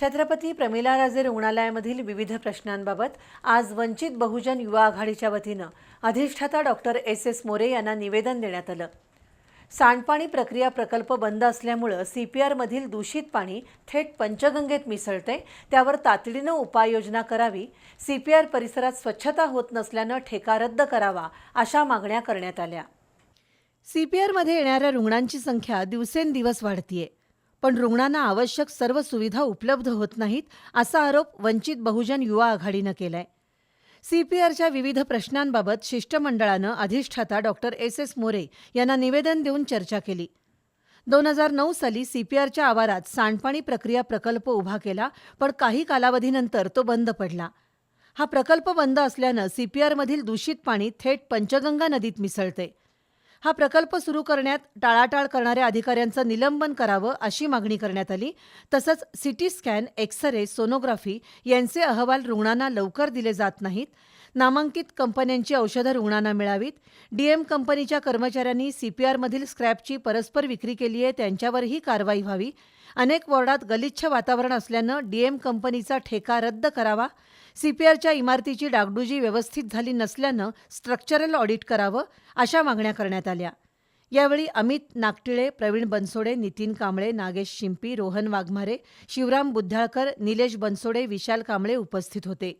छत्रपती प्रमिलाराजे रुग्णालयामधील विविध प्रश्नांबाबत आज वंचित बहुजन युवा आघाडीच्या वतीनं अधिष्ठाता डॉक्टर एस एस मोरे यांना निवेदन देण्यात आलं. सांडपाणी प्रक्रिया प्रकल्प बंद असल्यामुळं सी पी आरमधील दूषित पाणी थेट पंचगंगेत मिसळते त्यावर तातडीनं उपाययोजना करावी सी पी आर परिसरात स्वच्छता होत नसल्यानं ठेका रद्द करावा अशा मागण्या करण्यात आल्या. सी पी आरमध्ये येणाऱ्या रुग्णांची संख्या दिवसेंदिवस वाढतीये. पण रुग्णांना आवश्यक सर्व सुविधा उपलब्ध होत नाहीत असा आरोप वंचित बहुजन युवा आघाडीनं केलाय. सीपीआरच्या विविध प्रश्नांबाबत शिष्टमंडळानं अधिष्ठाता डॉक्टर एस एस मोरे यांना निवेदन देऊन चर्चा केली. दोन हजार नऊ साली सीपीआरच्या आवारात सांडपाणी प्रक्रिया प्रकल्प उभा केला पण काही कालावधीनंतर तो बंद पडला. हा प्रकल्प बंद असल्यानं सीपीआरमधील दूषित पाणी थेट पंचगंगा नदीत मिसळते. हा प्रकल्प सुरू करण्यात टाळाटाळ करणाऱ्या अधिकाऱ्यांचं निलंबन करावं अशी मागणी करण्यात आली. तसंच सिटी स्कॅन एक्सरे सोनोग्राफी यांचे अहवाल रुग्णांना लवकर दिले जात नाहीत. नामांकित कंपन्यांची औषधं रुग्णांना मिळावीत. डीएम कंपनीच्या कर्मचाऱ्यांनी सीपीआरमधील स्क्रॅपची परस्पर विक्री केली आहे त्यांच्यावरही कारवाई व्हावी. अनेक वॉर्डात गलिच्छ वातावरण असल्यानं डीएम कंपनीचा ठेका रद्द करावा. सीपीआरच्या इमारतीची डागडुजी व्यवस्थित झाली नसल्यानं स्ट्रक्चरल ऑडिट करावं अशा मागण्या करण्यात आल्या. यावेळी अमित नागटिळे प्रवीण बनसोडे नितीन कांबळे नागेश शिंपी रोहन वाघमारे शिवराम बुद्धाळकर निलेश बनसोडे विशाल कांबळे उपस्थित होते.